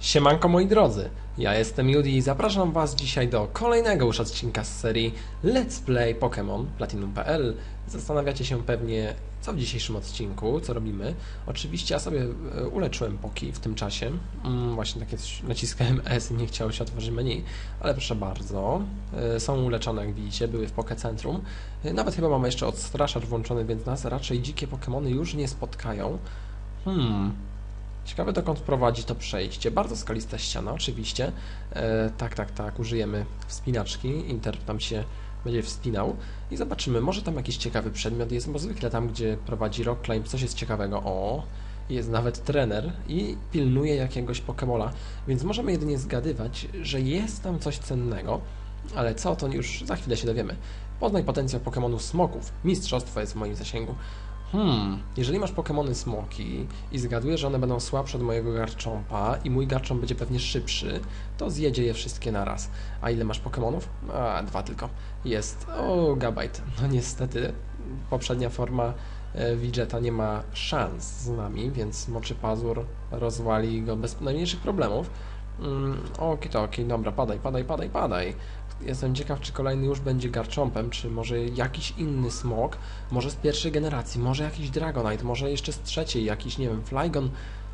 Siemanko moi drodzy, ja jestem Judy i zapraszam was dzisiaj do kolejnego już odcinka z serii Let's Play Pokémon Platinum.pl Zastanawiacie się pewnie, co w dzisiejszym odcinku, co robimy. Oczywiście ja sobie e, uleczyłem Poki w tym czasie. Mm, właśnie takie naciskałem S i nie chciało się otworzyć menu, ale proszę bardzo. e, Są uleczone, jak widzicie, były w Poke Centrum. E, Nawet chyba mamy jeszcze odstraszacz włączony, więc nas raczej dzikie Pokémony już nie spotkają. Hmm, Ciekawe dokąd prowadzi to przejście. Bardzo skalista ściana, oczywiście. E, tak, tak, tak, użyjemy wspinaczki. Inter tam się będzie wspinał i zobaczymy, może tam jakiś ciekawy przedmiot jest, bo zwykle tam, gdzie prowadzi Rock Climb, coś jest ciekawego. O, jest nawet trener i pilnuje jakiegoś Pokemola, więc możemy jedynie zgadywać, że jest tam coś cennego, ale co, to już za chwilę się dowiemy. Poznaj potencjał Pokemonu Smoków. Mistrzostwo jest w moim zasięgu. Hmm, jeżeli masz Pokemony Smoki i zgadujesz, że one będą słabsze od mojego Garchompa i mój Garchomp będzie pewnie szybszy, to zjedzie je wszystkie naraz. A ile masz Pokemonów? A, dwa tylko. Jest. O, Gabite. No niestety, poprzednia forma e, Widgeta nie ma szans z nami, więc Moczy Pazur rozwali go bez najmniejszych problemów. Mm, Okidoki, dobra, padaj, padaj, padaj, padaj. Jestem ciekaw, czy kolejny już będzie Garchompem, czy może jakiś inny smok, może z pierwszej generacji, może jakiś Dragonite, może jeszcze z trzeciej, jakiś, nie wiem, Flygon,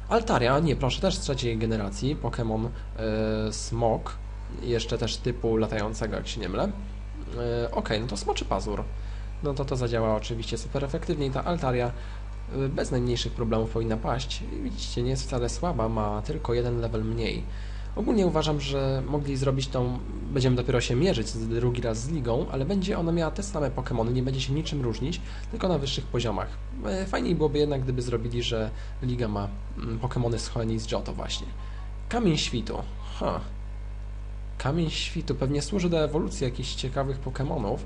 Altaria, nie, proszę, też z trzeciej generacji, Pokémon e, Smok, jeszcze też typu latającego, jak się nie mylę. E, Okej, no to Smoczy Pazur. No to to zadziała oczywiście super efektywnie i ta Altaria e, bez najmniejszych problemów powinna paść. Widzicie, nie jest wcale słaba, ma tylko jeden level mniej. Ogólnie uważam, że mogli zrobić tą, będziemy dopiero się mierzyć drugi raz z ligą, ale będzie ona miała te same Pokémony, nie będzie się niczym różnić, tylko na wyższych poziomach. E, Fajniej byłoby jednak, gdyby zrobili, że liga ma mm, Pokémony i z Johto właśnie. Kamień świtu. Ha. Kamień świtu pewnie służy do ewolucji jakichś ciekawych Pokémonów.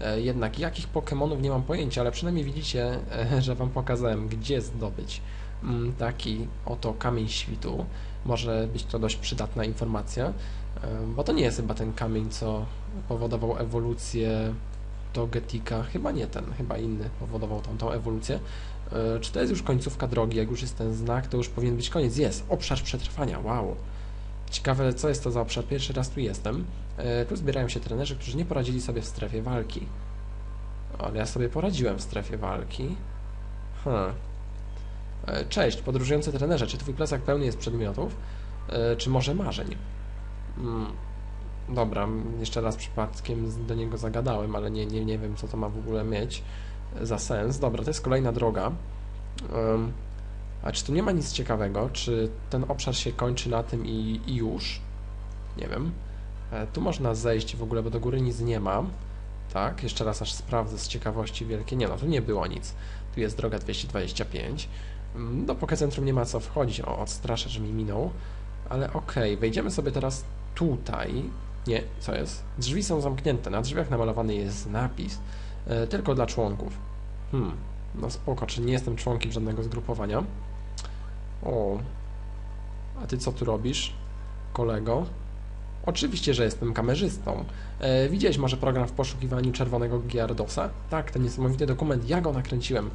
E, Jednak jakich Pokémonów nie mam pojęcia, ale przynajmniej widzicie, e, że Wam pokazałem, gdzie zdobyć mm, taki oto kamień świtu. Może być to dość przydatna informacja, e, bo to nie jest chyba ten kamień, co powodował ewolucję do Getika. Chyba nie ten, chyba inny powodował tą, ewolucję. E, Czy to jest już końcówka drogi? Jak już jest ten znak, to już powinien być koniec. Jest! Obszar przetrwania, wow! Ciekawe, co jest to za obszar. Pierwszy raz tu jestem. E, Tu zbierają się trenerzy, którzy nie poradzili sobie w strefie walki. Ale ja sobie poradziłem w strefie walki. Hmm. E, Cześć, podróżujący trenerze. Czy twój plecak pełny jest przedmiotów? E, Czy może marzeń? Mm. Dobra, jeszcze raz przypadkiem do niego zagadałem, ale nie, nie, nie wiem, co to ma w ogóle mieć za sens. Dobra, to jest kolejna droga. A czy tu nie ma nic ciekawego? Czy ten obszar się kończy na tym i, i już? Nie wiem. E, Tu można zejść w ogóle, bo do góry nic nie ma. Tak, jeszcze raz aż sprawdzę z ciekawości wielkie. Nie no, tu nie było nic. Tu jest droga 225. Do Pokecentrum nie ma co wchodzić. O, odstraszacz mi minął. Ale okej, wejdziemy sobie teraz tutaj. Nie, co jest? Drzwi są zamknięte. Na drzwiach namalowany jest napis. E, tylko dla członków. Hmm, no spoko, czy nie jestem członkiem żadnego zgrupowania. O, a ty co tu robisz, kolego? Oczywiście, że jestem kamerzystą. E, widziałeś może program w poszukiwaniu czerwonego Gyaradosa? Tak, ten niesamowity dokument, ja go nakręciłem.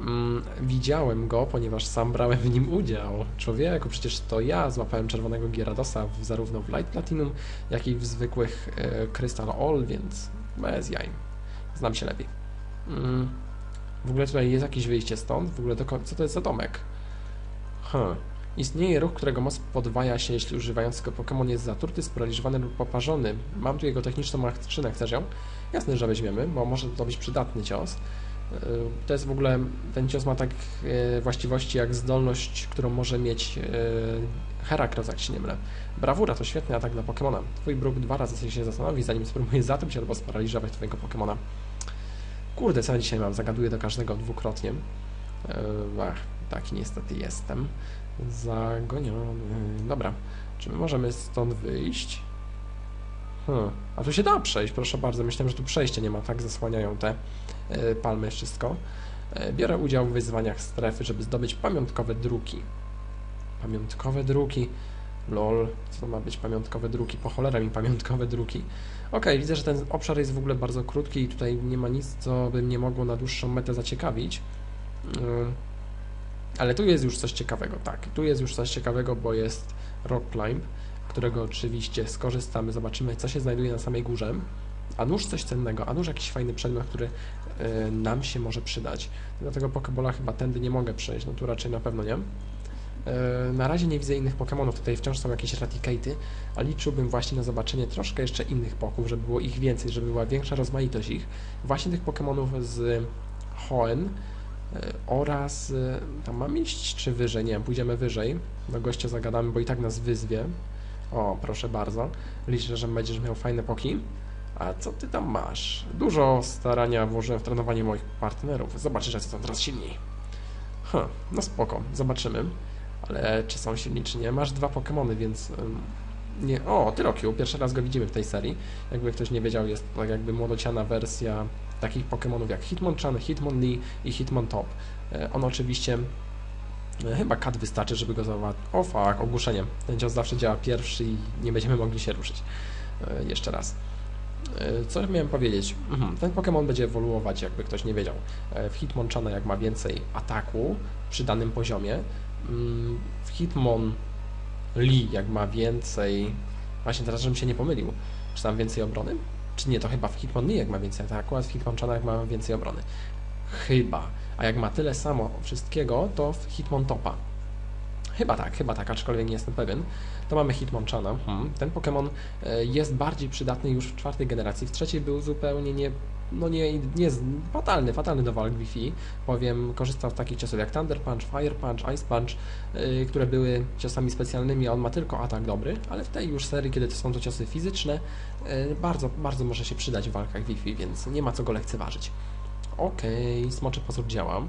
Mm, widziałem go, ponieważ sam brałem w nim udział. Człowieku, przecież to ja złapałem czerwonego Gyaradosa w, zarówno w Light Platinum, jak i w zwykłych e, Crystal All, więc bez jaj. Znam się lepiej. Mm, w ogóle tutaj jest jakieś wyjście stąd? W ogóle doko- co to jest za domek? Huh. Istnieje ruch, którego moc podwaja się, jeśli używając tego Pokémon jest zatruty, sparaliżowany lub poparzony. Mam tu jego techniczną maszynę, chcesz ją? Jasne, że weźmiemy, bo może to być przydatny cios. To jest w ogóle, ten cios ma tak yy, właściwości jak zdolność, którą może mieć yy, Herakros, jak się nie mylę. Brawura to świetny atak dla Pokémona. Twój bruk dwa razy się zastanowi, zanim spróbuje zatruć albo sparaliżować twojego Pokémona. Kurde, co ja dzisiaj mam? Zagaduję do każdego dwukrotnie. Yy, Ach, taki niestety jestem. Zagoniony. Dobra. Czy my możemy stąd wyjść? Hmm. A tu się da przejść, proszę bardzo. Myślałem, że tu przejścia nie ma, tak zasłaniają te palmy wszystko. E, Biorę udział w wyzwaniach strefy, żeby zdobyć pamiątkowe druki. Pamiątkowe druki. Lol, co ma być pamiątkowe druki? Po cholerę mi pamiątkowe druki. Okej, widzę, że ten obszar jest w ogóle bardzo krótki i tutaj nie ma nic, co by mnie mogło na dłuższą metę zaciekawić. Ym, ale tu jest już coś ciekawego, tak. Tu jest już coś ciekawego, bo jest Rock Climb, którego oczywiście skorzystamy, zobaczymy co się znajduje na samej górze. A nóż coś cennego, a nóż jakiś fajny przedmiot, który y, nam się może przydać. Dlatego Pokebola chyba tędy nie mogę przejść, no tu raczej na pewno nie. Y, na razie nie widzę innych Pokémonów, tutaj wciąż są jakieś Raticate'y, a liczyłbym właśnie na zobaczenie troszkę jeszcze innych poków, żeby było ich więcej, żeby była większa rozmaitość ich. Właśnie tych Pokémonów z Hoenn y, oraz tam mam iść czy wyżej, nie wiem, pójdziemy wyżej, do gościa zagadamy, bo i tak nas wyzwie. O, proszę bardzo. Liczę, że będziesz miał fajne poki. A co ty tam masz? Dużo starania włożyłem w trenowanie moich partnerów. Zobaczysz, że są teraz silni. Huh, no spoko, zobaczymy. Ale czy są silni, czy nie? Masz dwa Pokémony, więc... nie... O, Tyrokiu, pierwszy raz go widzimy w tej serii. Jakby ktoś nie wiedział, jest tak jakby młodociana wersja takich Pokémonów jak Hitmonchan, Hitmonlee i Hitmontop. E, On oczywiście... e, Chyba kat wystarczy, żeby go zauważyć. O fuck, ogłuszenie. Ten cios zawsze działa pierwszy i nie będziemy mogli się ruszyć. E, Jeszcze raz. E, Co miałem powiedzieć? Mhm, Ten Pokémon będzie ewoluować, jakby ktoś nie wiedział. E, W Hitmonchana jak ma więcej ataku przy danym poziomie, mm, w Hitmon Lee jak ma więcej... Właśnie teraz, żebym się nie pomylił. Czy tam więcej obrony? Czy nie, to chyba w Hitmon Lee jak ma więcej ataku, a w Hitmonchana jak ma więcej obrony. Chyba. A jak ma tyle samo wszystkiego, to w Hitmontopa. Chyba tak, chyba tak, aczkolwiek nie jestem pewien. To mamy Hitmonchana. Hmm. Ten Pokémon e, jest bardziej przydatny już w czwartej generacji. W trzeciej był zupełnie nie, no nie, nie fatalny, fatalny do walk Wi-Fi, bowiem korzystał z takich ciosów jak Thunder Punch, Fire Punch, Ice Punch, e, które były ciosami specjalnymi, a on ma tylko atak dobry, ale w tej już serii, kiedy to są to ciosy fizyczne, e, bardzo, bardzo może się przydać w walkach Wi-Fi, więc nie ma co go lekceważyć. Okej, smoczy pozór działa,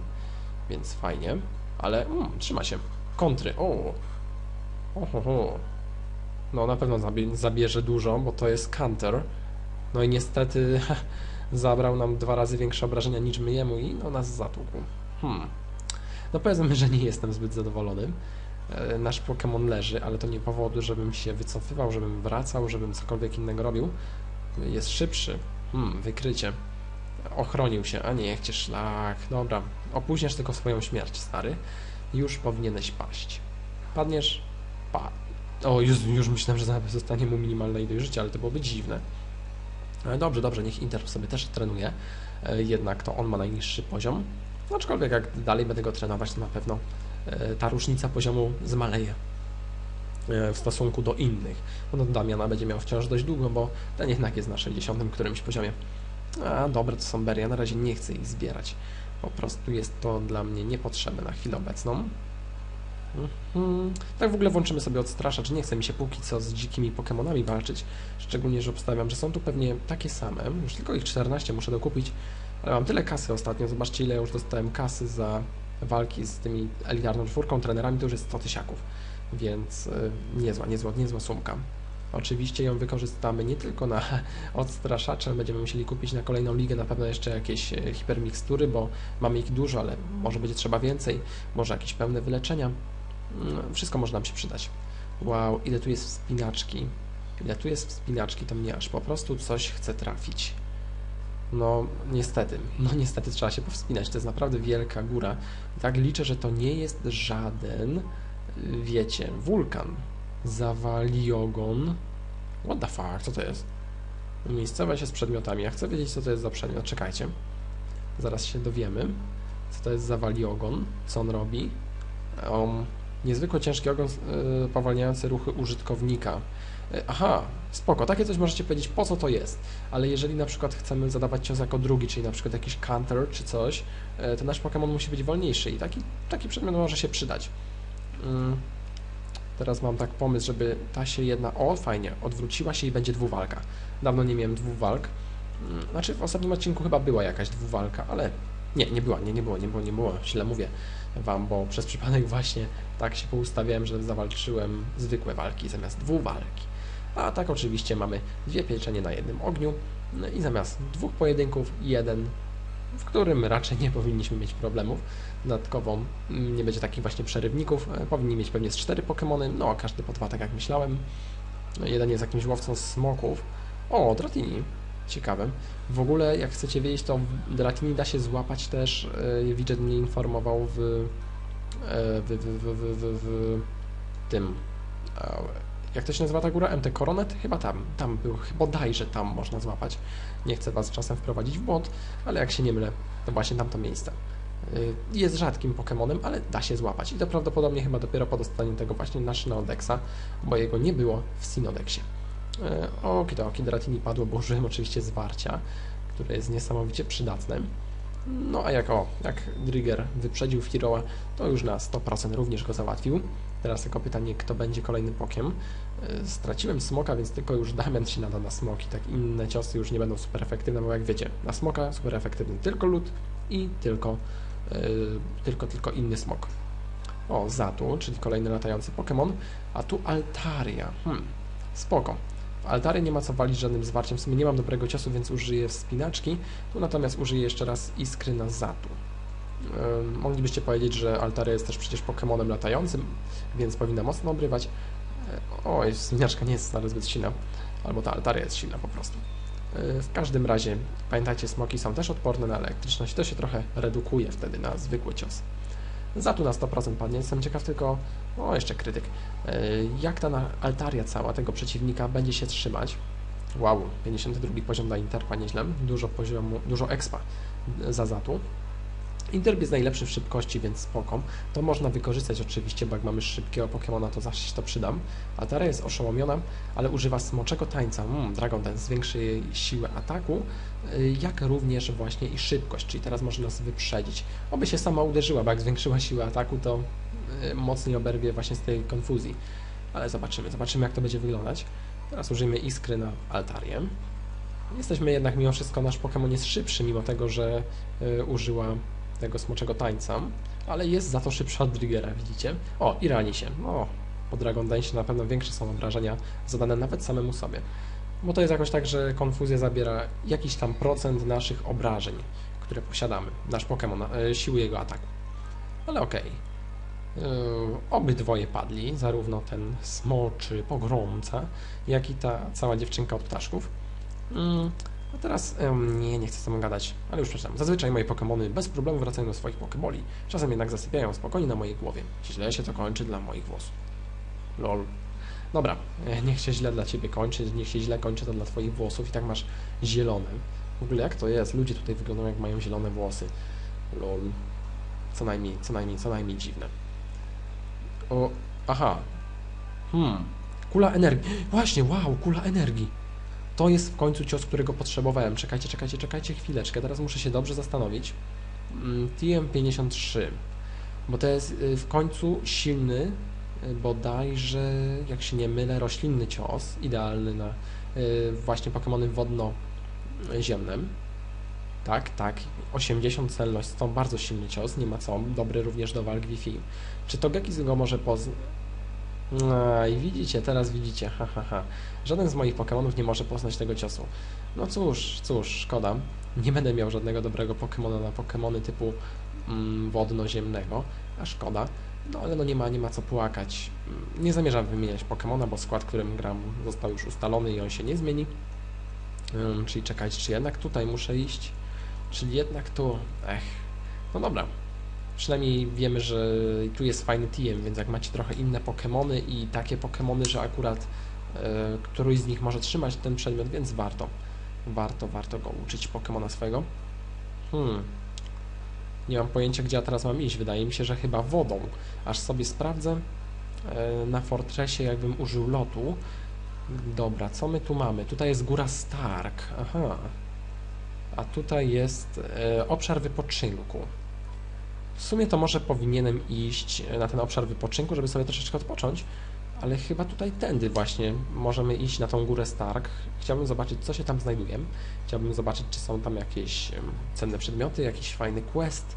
więc fajnie, ale mm, trzyma się. Kontry, o, Ohoho. No na pewno zabie- zabierze dużo, bo to jest counter. No i niestety zabrał nam dwa razy większe obrażenia niż my jemu i no nas zatłukł. Hmm. No powiedzmy, że nie jestem zbyt zadowolony. E, Nasz Pokémon leży, ale to nie powodu, żebym się wycofywał, żebym wracał, żebym cokolwiek innego robił. Jest szybszy. Hmm, wykrycie. Ochronił się, a nie, cię szlak. Dobra, opóźniasz tylko swoją śmierć, stary. Już powinieneś paść. Padniesz? Pa. O, już, już myślałem, że zostanie mu minimalna ilość życia, ale to byłoby dziwne. Ale dobrze, dobrze, niech Inter sobie też trenuje. E, Jednak to on ma najniższy poziom. Aczkolwiek jak dalej będę go trenować, to na pewno e, ta różnica poziomu zmaleje e, w stosunku do innych. No Damiana będzie miał wciąż dość długo, bo ten jednak jest na 60 którymś poziomie. A dobra, to są bery, ja na razie nie chcę ich zbierać. Po prostu jest to dla mnie niepotrzebne na chwilę obecną. Mhm. Tak w ogóle włączymy sobie odstraszacz. Nie chce mi się póki co z dzikimi Pokemonami walczyć. Szczególnie, że obstawiam, że są tu pewnie takie same. Już tylko ich 14 muszę dokupić. Ale mam tyle kasy ostatnio. Zobaczcie, ile już dostałem kasy za walki z tymi elitarną czwórką, trenerami. To już jest 100 tysiaków. Więc y, niezła, niezła, niezła sumka. Oczywiście ją wykorzystamy nie tylko na odstraszacze, będziemy musieli kupić na kolejną ligę na pewno jeszcze jakieś e, hipermikstury, bo mamy ich dużo, ale może będzie trzeba więcej, może jakieś pełne wyleczenia. Mm, Wszystko może nam się przydać. Wow, ile tu jest wspinaczki. Ile tu jest wspinaczki, to mnie aż po prostu coś chce trafić. No, niestety, no niestety trzeba się powspinać, to jest naprawdę wielka góra. Tak liczę, że to nie jest żaden, y, wiecie, wulkan. Zawaliogon. What the fuck, co to jest? Miejscowa się z przedmiotami. Ja chcę wiedzieć, co to jest za przedmiot. Czekajcie. Zaraz się dowiemy, co to jest Zawaliogon, co on robi. Um, niezwykle ciężki ogon yy, powalniający ruchy użytkownika. Yy, aha, spoko, takie coś możecie powiedzieć, po co to jest. Ale jeżeli na przykład chcemy zadawać cios jako drugi, czyli na przykład jakiś counter czy coś, yy, to nasz Pokémon musi być wolniejszy i taki, taki przedmiot może się przydać. Yy. Teraz mam tak pomysł, żeby ta się jedna, o fajnie, odwróciła się i będzie dwuwalka. Dawno nie miałem dwóch walk. Mm, Znaczy w ostatnim odcinku chyba była jakaś dwuwalka, ale nie, nie była, nie, nie było, nie było, nie było, źle mówię Wam, bo przez przypadek właśnie tak się poustawiałem, że zawalczyłem zwykłe walki zamiast dwuwalki. A tak oczywiście mamy dwie pieczenie na jednym ogniu no i zamiast dwóch pojedynków, jeden, w którym raczej nie powinniśmy mieć problemów. Dodatkowo mm, nie będzie takich właśnie przerywników. E, Powinni mieć pewnie z cztery Pokémony, no każdy po dwa, tak jak myślałem. Jeden jest jakimś łowcą smoków. O, Dratini. Ciekawe. W ogóle, jak chcecie wiedzieć, to Dratini da się złapać też, yy, widget mnie informował w, e, w, w, w, w, w, w tym e, jak to się nazywa ta góra? MT Coronet? Chyba tam, tam był, bodajże tam można złapać. Nie chcę Was czasem wprowadzić w błąd, ale jak się nie mylę, to właśnie tamto miejsce. Jest rzadkim Pokemonem, ale da się złapać i to prawdopodobnie chyba dopiero po dostaniu tego właśnie na Szynodexa, bo jego nie było w Sinodexie. Y, Okidoki, Dratini padło, bo użyłem oczywiście zwarcia, które jest niesamowicie przydatne. No a jak o, jak Drigger wyprzedził Firoła, to już na 100% również go załatwił. Teraz tylko pytanie, kto będzie kolejnym pokiem. Y, Straciłem smoka, więc tylko już Damian się nada na smoki. Tak inne ciosy już nie będą super efektywne, bo jak wiecie, na smoka super efektywny tylko lód i tylko, y, tylko, tylko inny smok. O, Zatu, czyli kolejny latający Pokémon, a tu Altaria. Hmm, spoko. W Altarii nie ma co walić żadnym zwarciem, w sumie nie mam dobrego ciosu, więc użyję wspinaczki. Tu natomiast użyję jeszcze raz Iskry na Zatu. Moglibyście powiedzieć, że Altaria jest też przecież Pokemonem latającym, więc powinna mocno obrywać. E, Oj, zmieniaczka nie jest wcale zbyt silna, albo ta Altaria jest silna po prostu. E, W każdym razie, pamiętajcie, smoki są też odporne na elektryczność, to się trochę redukuje wtedy na zwykły cios. Zatu na 100% padnie, jestem ciekaw tylko, o jeszcze krytyk, e, jak ta Altaria cała tego przeciwnika będzie się trzymać. Wow, 52 poziom na Interpa, nieźle, dużo poziomu, dużo expa za Zatu. Interp jest najlepszy w szybkości, więc spoko. To można wykorzystać oczywiście, bo jak mamy szybkiego Pokemona, to zawsze się to przydam. Altaria jest oszołomiona, ale używa smoczego tańca. Mm, Dragon Dance zwiększy jej siłę ataku, y, jak również właśnie i szybkość, czyli teraz może nas wyprzedzić. Oby się sama uderzyła, bo jak zwiększyła siłę ataku, to y, mocniej oberwie właśnie z tej konfuzji. Ale zobaczymy, zobaczymy jak to będzie wyglądać. Teraz użyjmy Iskry na Altarię. Jesteśmy jednak mimo wszystko, nasz Pokémon jest szybszy, mimo tego, że y, użyła tego smoczego tańca, ale jest za to szybsza od Driggera, widzicie? O, i rani się. No, po Dragon Dance na pewno większe są obrażenia zadane nawet samemu sobie. Bo to jest jakoś tak, że konfuzja zabiera jakiś tam procent naszych obrażeń, które posiadamy. Nasz Pokémon, e, siły jego ataku. Ale okej. Yy, Obydwoje padli, zarówno ten smoczy pogromca, jak i ta cała dziewczynka od ptaszków. A teraz, em, nie, nie chcę z tobą gadać, ale już przeczytam. Zazwyczaj moje Pokémony bez problemu wracają do swoich Pokeboli. Czasem jednak zasypiają spokojnie na mojej głowie. Źle się to kończy dla moich włosów. Lol. Dobra, e, niech się źle dla ciebie kończy, niech się źle kończy to dla twoich włosów i tak masz zielone. W ogóle jak to jest? Ludzie tutaj wyglądają jak mają zielone włosy. Lol. Co najmniej, co najmniej, co najmniej dziwne. O, aha. Hmm. Kula energii. Właśnie, wow, kula energii. To jest w końcu cios, którego potrzebowałem. Czekajcie, czekajcie, czekajcie chwileczkę. Teraz muszę się dobrze zastanowić. Mm, TM53. Bo to jest y, w końcu silny, y, bodajże, jak się nie mylę, roślinny cios. Idealny na y, właśnie Pokémony wodno-ziemne. Tak, tak. 80 celność to bardzo silny cios, nie ma co. Dobry również do walk Wi-Fi. Czy to Gekis go może poznać? No i widzicie, teraz widzicie, ha, ha, ha. Żaden z moich Pokémonów nie może poznać tego ciosu. No cóż, cóż, szkoda. Nie będę miał żadnego dobrego Pokémona na Pokémony typu mm, wodno-ziemnego, a szkoda. No ale no nie ma, nie ma co płakać. Mm, Nie zamierzam wymieniać Pokémona, bo skład, którym gram został już ustalony i on się nie zmieni. Ym, czyli czekajcie, czy jednak tutaj muszę iść? Czyli jednak tu... Ech. No dobra, Przynajmniej wiemy, że tu jest fajny TM, więc jak macie trochę inne Pokémony i takie Pokémony, że akurat e, któryś z nich może trzymać ten przedmiot, więc warto. Warto, warto go uczyć Pokémona swojego. Hmm. Nie mam pojęcia, gdzie ja teraz mam iść. Wydaje mi się, że chyba wodą. Aż sobie sprawdzę e, na Fortressie, jakbym użył lotu. Dobra, co my tu mamy? Tutaj jest góra Stark. Aha. A tutaj jest e, obszar wypoczynku. W sumie to może powinienem iść na ten obszar wypoczynku, żeby sobie troszeczkę odpocząć, ale chyba tutaj tędy właśnie możemy iść na tą górę Stark. Chciałbym zobaczyć, co się tam znajduje. Chciałbym zobaczyć, czy są tam jakieś cenne przedmioty, jakiś fajny quest,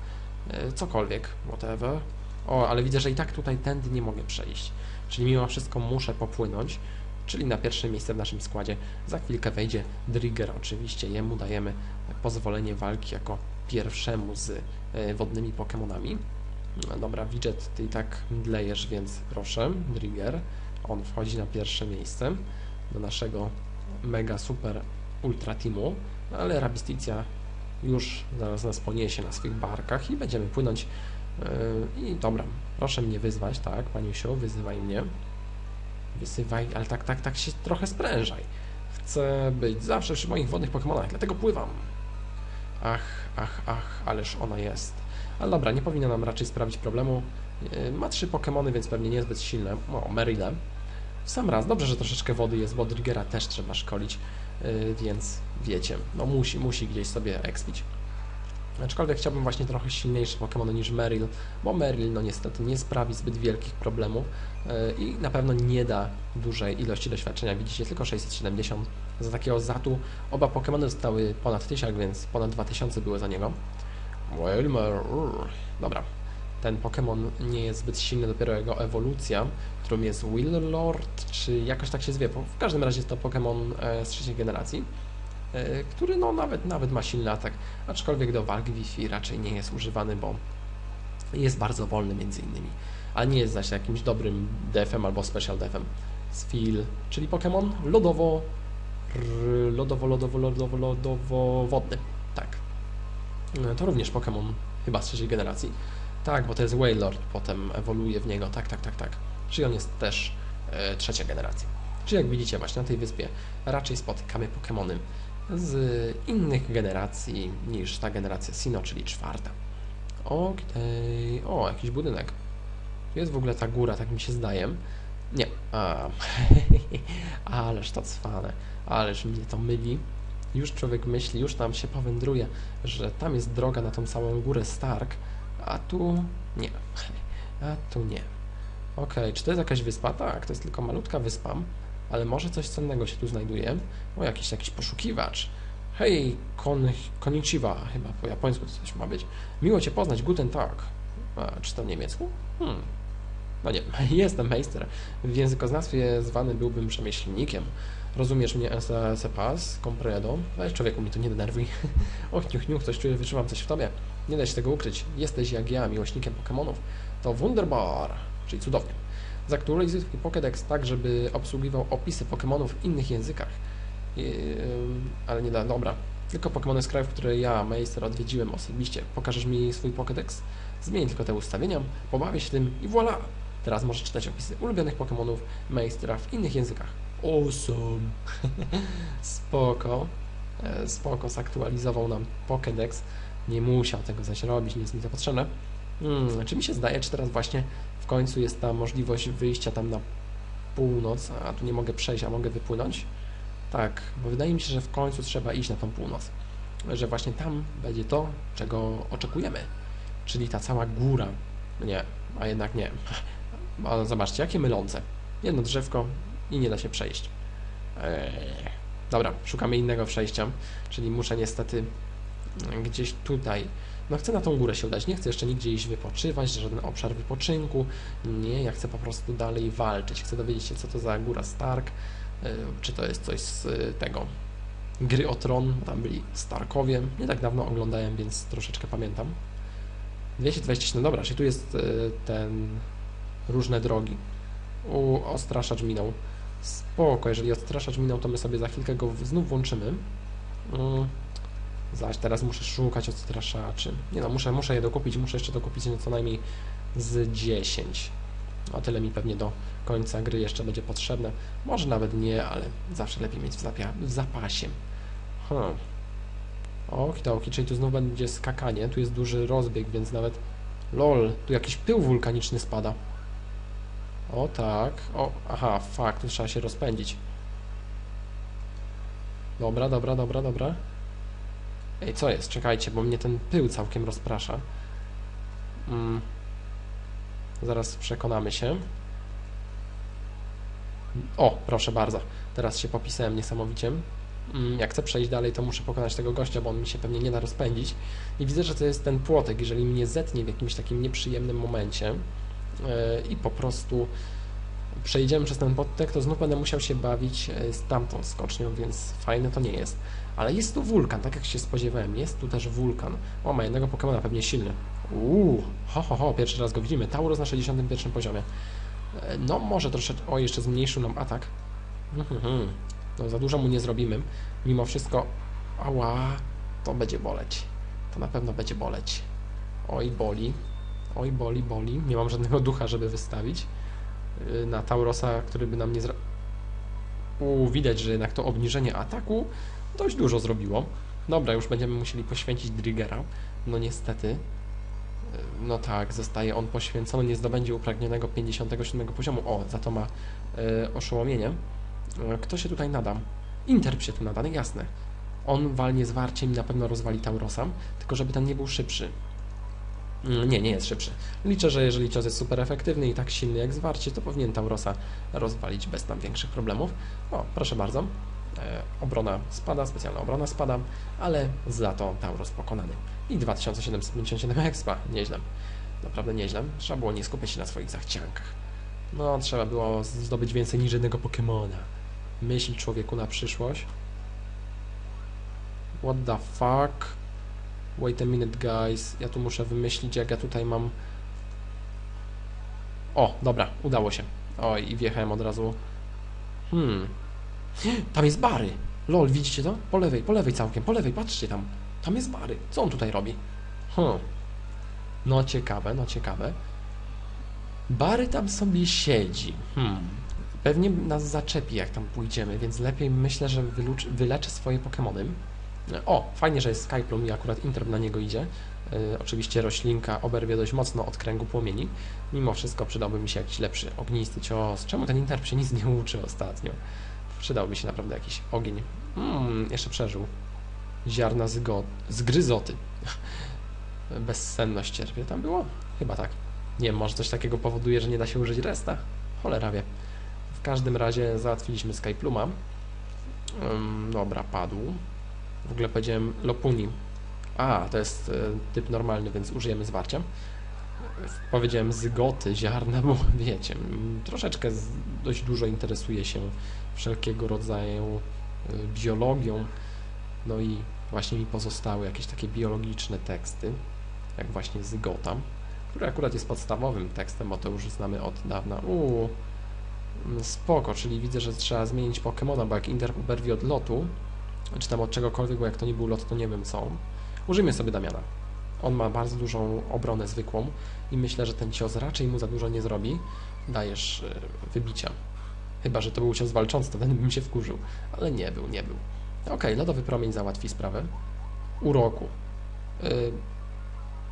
e, cokolwiek, whatever. O, ale widzę, że i tak tutaj tędy nie mogę przejść. Czyli mimo wszystko muszę popłynąć, czyli na pierwsze miejsce w naszym składzie. Za chwilkę wejdzie Drigger oczywiście, jemu dajemy pozwolenie walki jako pierwszemu z e, wodnymi Pokémonami. Dobra, Widget, ty i tak mdlejesz, więc proszę, Drigger. On wchodzi na pierwsze miejsce do naszego mega super ultra teamu, no ale Rabisticia już zaraz nas poniesie na swych barkach i będziemy płynąć. Yy, I dobra, proszę mnie wyzwać, tak, paniusiu, wyzywaj mnie. Wysywaj, ale tak, tak, tak się trochę sprężaj. Chcę być zawsze przy moich wodnych Pokemonach, dlatego pływam. Ach, ach, ach, ależ ona jest. Ale dobra, nie powinna nam raczej sprawić problemu. Yy, Ma trzy Pokemony, więc pewnie niezbyt silne. O, Merile. W sam raz, dobrze, że troszeczkę wody jest, bo Drigera też trzeba szkolić, yy, więc wiecie, no musi, musi gdzieś sobie expić. Aczkolwiek chciałbym właśnie trochę silniejsze Pokémony niż Meryl, bo Meryl no niestety nie sprawi zbyt wielkich problemów yy, i na pewno nie da dużej ilości doświadczenia. Widzicie, tylko 670 za takiego zatu. Oba Pokémony zostały ponad 1000, więc ponad 2000 były za niego. Wilmer, dobra. Ten Pokémon nie jest zbyt silny, dopiero jego ewolucja, którą jest Willard, czy jakoś tak się zwie. W każdym razie jest to Pokémon e, z trzeciej generacji, e, który no nawet, nawet ma silny atak, aczkolwiek do walki Wi-Fi raczej nie jest używany, bo jest bardzo wolny między innymi, a nie jest zaś jakimś dobrym defem albo special defem. Sfil, czyli Pokémon lodowo, lodowo, lodowo, lodowo, lodowo wodny. Tak. E, To również Pokémon chyba z trzeciej generacji. Tak, bo to jest Wailord, potem ewoluuje w niego. Tak, tak, tak, tak. Czyli on jest też e, trzecia generacja. Czyli jak widzicie właśnie na tej wyspie raczej spotykamy Pokémony z innych generacji niż ta generacja Sino, czyli czwarta. Okej, o, jakiś budynek. Tu jest w ogóle ta góra, tak mi się zdaje. Nie, ależ to cwane, ależ mnie to myli. Już człowiek myśli, już tam się powędruje, że tam jest droga na tą całą górę Stark, a tu nie. A tu nie. Okej, czy to jest jakaś wyspa? Tak, to jest tylko malutka wyspa, ale może coś cennego się tu znajduje. O, jakiś, jakiś poszukiwacz. Hej, kon, konnichiwa, chyba po japońsku to coś ma być. Miło Cię poznać, guten tag. A, czy to niemiecku? Hmm. No nie, jestem meister. W językoznawstwie zwany byłbym rzemieślnikiem. Rozumiesz mnie, se pas, compredo? Weź człowieku, mi to nie denerwuj. Och, niuch, niuch, coś czuję, wyczuwam coś w tobie. Nie da się tego ukryć. Jesteś jak ja, miłośnikiem Pokémonów. To wunderbar, czyli cudownie. Zaktualizuj swój Pokédex tak, żeby obsługiwał opisy Pokémonów w innych językach. I, ym, ale nie da, dobra. Tylko Pokémony z krajów, które ja, Meister, odwiedziłem osobiście. Pokażesz mi swój Pokédex? Zmień tylko te ustawienia, pobawię się tym i voilà! Teraz możesz czytać opisy ulubionych Pokémonów Meistera w innych językach. Awesome! spoko. E, Spoko, zaktualizował nam Pokédex. Nie musiał tego zaś robić, nie jest mi to potrzebne. Hmm, czy mi się zdaje, czy teraz właśnie w końcu jest ta możliwość wyjścia tam na północ, a tu nie mogę przejść, a mogę wypłynąć? Tak, bo wydaje mi się, że w końcu trzeba iść na tą północ. Że właśnie tam będzie to, czego oczekujemy. Czyli ta cała góra. Nie, a jednak nie. A zobaczcie, jakie mylące. Jedno drzewko i nie da się przejść. Eee. Dobra, szukamy innego przejścia, czyli muszę niestety gdzieś tutaj. No chcę na tą górę się udać, nie chcę jeszcze nigdzie iść wypoczywać, żaden obszar wypoczynku. Nie, ja chcę po prostu dalej walczyć. Chcę dowiedzieć się, co to za góra Stark, e, czy to jest coś z e, tego gry o tron, tam byli Starkowie. Nie tak dawno oglądałem, więc troszeczkę pamiętam. 227, dobra, czyli tu jest e, ten różne drogi. U, ostraszacz minął. Spoko, jeżeli odstraszacz minął, to my sobie za chwilkę go znów włączymy. Mm. Zaś teraz muszę szukać odstraszaczy. Nie no, muszę, muszę je dokupić, muszę jeszcze dokupić co najmniej z 10. A tyle mi pewnie do końca gry jeszcze będzie potrzebne. Może nawet nie, ale zawsze lepiej mieć w, w zapasie. Hmm. Okidoki, czyli tu znów będzie skakanie. Tu jest duży rozbieg, więc nawet... LOL, tu jakiś pył wulkaniczny spada. O tak. O, aha, fakt, tu trzeba się rozpędzić. Dobra, dobra, dobra, dobra. Ej, co jest? Czekajcie, bo mnie ten pył całkiem rozprasza. Mm. Zaraz przekonamy się. O, proszę bardzo. Teraz się popisałem niesamowicie. Mm, Jak chcę przejść dalej, to muszę pokonać tego gościa, bo on mi się pewnie nie da rozpędzić. I widzę, że to jest ten płotek. Jeżeli mnie zetnie w jakimś takim nieprzyjemnym momencie i po prostu przejdziemy przez ten płotek, to znów będę musiał się bawić e, z tamtą skocznią, więc fajne to nie jest. Ale jest tu wulkan, tak jak się spodziewałem. Jest tu też wulkan. O, ma jednego Pokemona, pewnie silny. Uuu, ho, ho, ho, pierwszy raz go widzimy. Taurus na 61 poziomie. E, No, może troszeczkę... O, jeszcze zmniejszył nam atak. Mhm, mhm. No, za dużo mu nie zrobimy. Mimo wszystko... Ała, to będzie boleć. To na pewno będzie boleć. Oj, boli. Oj, boli, boli. Nie mam żadnego ducha, żeby wystawić y, na Taurosa, który by nam nie zra... U, widać, że jednak to obniżenie ataku dość dużo zrobiło. Dobra, już będziemy musieli poświęcić Driggera. No niestety. E, No tak, zostaje on poświęcony, nie zdobędzie upragnionego 57 poziomu. O, za to ma e, oszołomienie. E, kto się tutaj nada? Interp się tu nada, jasne. On walnie zwarciem i na pewno rozwali Taurosa, tylko żeby ten nie był szybszy. Mm, Nie, nie jest szybszy. Liczę, że jeżeli cios jest super efektywny i tak silny jak zwarcie, to powinien Taurosa rozwalić bez tam większych problemów. O, proszę bardzo. E, obrona spada, specjalna obrona spada, ale za to Tauros pokonany. I 2757 expa. Nieźle. Naprawdę nieźle. Trzeba było nie skupiać się na swoich zachciankach. No, trzeba było zdobyć więcej niż jednego Pokemona. Myśl człowieku na przyszłość. What the fuck? Wait a minute, guys. Ja tu muszę wymyślić, jak ja tutaj mam... O, dobra, udało się. Oj, i wjechałem od razu. Hmm. Tam jest Bary. Lol, widzicie to? Po lewej, po lewej całkiem, po lewej, patrzcie tam. Tam jest Bary. Co on tutaj robi? Hmm. No ciekawe, no ciekawe. Bary tam sobie siedzi. Hmm. Pewnie nas zaczepi, jak tam pójdziemy, więc lepiej myślę, że wyleczę swoje Pokémony. O, fajnie, że jest Skyplum i akurat Interp na niego idzie. Yy, oczywiście roślinka oberwie dość mocno od kręgu płomieni. Mimo wszystko przydałby mi się jakiś lepszy ognisty cios. Czemu ten Interp się nic nie uczy ostatnio? Przydałby się naprawdę jakiś ogień. Mm, jeszcze przeżył. Ziarna zygo... zgryzoty. Bezsenność cierpie tam było? Chyba tak. Nie wiem, może coś takiego powoduje, że nie da się użyć resta? Cholera wie. W każdym razie załatwiliśmy Skypluma. Ym, dobra, padł. W ogóle powiedziałem Lopuni. A, to jest e, typ normalny, więc użyjemy zwarcia. Powiedziałem zygoty, ziarna, bo wiecie, troszeczkę dość dużo interesuje się wszelkiego rodzaju e, biologią. No i właśnie mi pozostały jakieś takie biologiczne teksty, jak właśnie zygota, który akurat jest podstawowym tekstem, bo to już znamy od dawna. Uuu, mm, spoko, czyli widzę, że trzeba zmienić Pokemona, bo jak Inter oberwie od lotu, czy tam od czegokolwiek, bo jak to nie był lot, to nie wiem co. Użyjmy sobie Damiana. On ma bardzo dużą obronę zwykłą i myślę, że ten cios raczej mu za dużo nie zrobi. Dajesz e, wybicia. Chyba, że to był cios walczący, to wtedy bym się wkurzył. Ale nie był, nie był. Okej, lodowy promień załatwi sprawę. Uroku. Yy,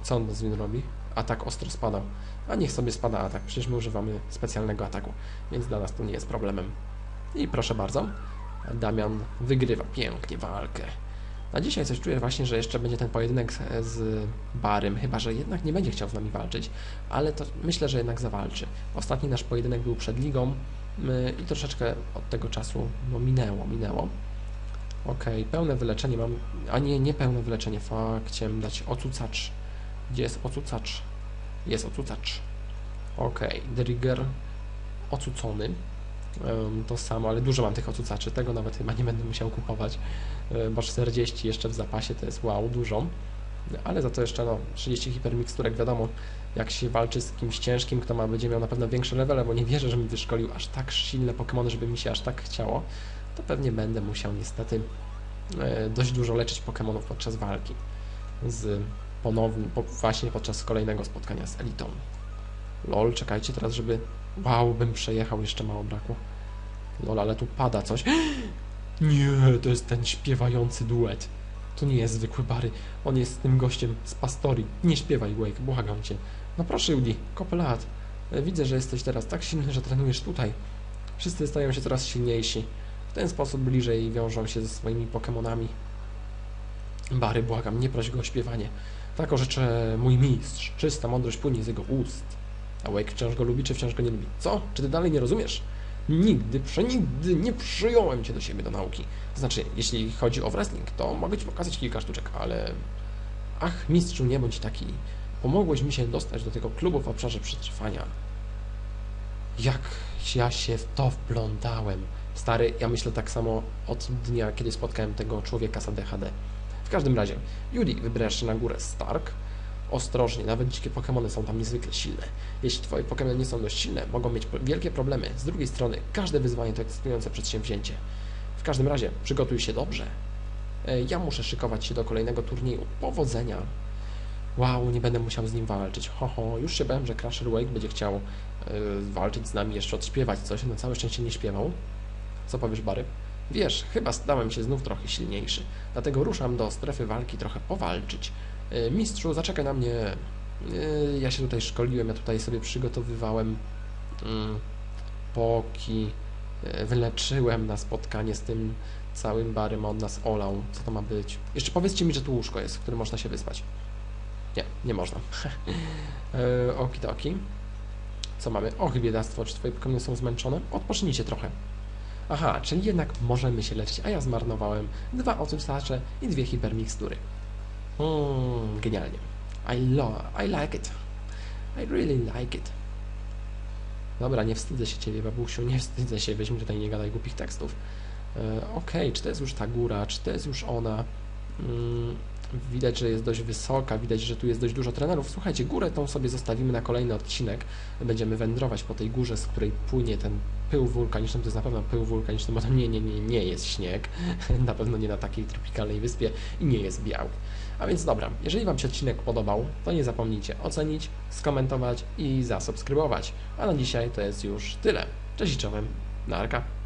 co on z nim robi? Atak ostro spada. A niech sobie spada atak, przecież my używamy specjalnego ataku, więc dla nas to nie jest problemem. I proszę bardzo, Damian wygrywa pięknie walkę. Na dzisiaj coś czuję właśnie, że jeszcze będzie ten pojedynek z- Barym, chyba że jednak nie będzie chciał z nami walczyć, ale to myślę, że jednak zawalczy. Ostatni nasz pojedynek był przed ligą my, i troszeczkę od tego czasu no, minęło, minęło. Okej, pełne wyleczenie mam, a nie, nie pełne wyleczenie, fuck, chciałem dać ocucacz. Gdzie jest ocucacz? Jest ocucacz. Okej, Drigger ocucony. To samo, ale dużo mam tych ocucaczy, tego nawet chyba nie będę musiał kupować, bo 40 jeszcze w zapasie to jest wow, dużo, ale za to jeszcze no 30 hipermiksturek, wiadomo, jak się walczy z kimś ciężkim, kto ma, będzie miał na pewno większe levele, bo nie wierzę, że mi wyszkolił aż tak silne Pokémony, żeby mi się aż tak chciało, to pewnie będę musiał niestety e, dość dużo leczyć Pokémonów podczas walki z ponownym, po, właśnie podczas kolejnego spotkania z Elitą. Lol, czekajcie teraz, żeby Wow, bym przejechał, jeszcze mało brakło. Lol, ale tu pada coś. Nie, to jest ten śpiewający duet. To nie jest zwykły Bary. On jest tym gościem z Pastori. Nie śpiewaj, Wake, błagam cię. No proszę, Judy, kopę lat. E, Widzę, że jesteś teraz tak silny, że trenujesz tutaj. Wszyscy stają się coraz silniejsi. W ten sposób bliżej wiążą się ze swoimi Pokemonami. Bary, błagam, nie proś go o śpiewanie. Tak orzecze mój mistrz. Czysta mądrość płynie z jego ust. A Wake wciąż go lubi, czy wciąż go nie lubi? Co? Czy ty dalej nie rozumiesz? Nigdy, przenigdy nie przyjąłem cię do siebie do nauki. Znaczy, jeśli chodzi o wrestling, to mogę ci pokazać kilka sztuczek, ale... Ach, mistrzu, nie bądź taki. Pomogłeś mi się dostać do tego klubu w obszarze przetrwania. Jak ja się w to wplątałem. Stary, ja myślę tak samo od dnia, kiedy spotkałem tego człowieka z ADHD. W każdym razie, Judy wybierasz się na górę Stark, Ostrożnie, nawet dzikie Pokémony są tam niezwykle silne. Jeśli Twoje Pokémony nie są dość silne, mogą mieć wielkie problemy. Z drugiej strony, każde wyzwanie to ekscytujące przedsięwzięcie. W każdym razie, przygotuj się dobrze. E, Ja muszę szykować się do kolejnego turnieju. Powodzenia! Wow, nie będę musiał z nim walczyć. Ho, ho, już się bałem, że Crusher Wake będzie chciał e, walczyć z nami, jeszcze odśpiewać coś. Na całe szczęście nie śpiewał. Co powiesz, Bary? Wiesz, chyba stałem się znów trochę silniejszy, dlatego ruszam do strefy walki trochę powalczyć. Y, Mistrzu, zaczekaj na mnie. Y, Ja się tutaj szkoliłem, ja tutaj sobie przygotowywałem mm, poki, y, wyleczyłem na spotkanie z tym całym barym, on nas olał. Co to ma być? Jeszcze powiedzcie mi, że tu łóżko jest, w którym można się wyspać. Nie, nie można. E, Okidoki. Co mamy? Och, biedactwo, czy twoje Pokémony są zmęczone? Odpocznijcie trochę. Aha, czyli jednak możemy się leczyć, a ja zmarnowałem dwa ocusacze i dwie hipermikstury. Mm, genialnie. I love, I like it. I really like it. Dobra, nie wstydzę się ciebie, babusiu, nie wstydzę się, weź mi tutaj nie gadaj głupich tekstów. E, Okej, czy to jest już ta góra, czy to jest już ona? Mm, widać, że jest dość wysoka, widać, że tu jest dość dużo trenerów. Słuchajcie, górę tą sobie zostawimy na kolejny odcinek. Będziemy wędrować po tej górze, z której płynie ten pył wulkaniczny. To jest na pewno pył wulkaniczny, bo to nie, nie, nie, nie jest śnieg. na pewno nie na takiej tropikalnej wyspie i nie jest biały. A więc dobra, jeżeli Wam się odcinek podobał, to nie zapomnijcie ocenić, skomentować i zasubskrybować. A na dzisiaj to jest już tyle. Cześć i czołem, narka.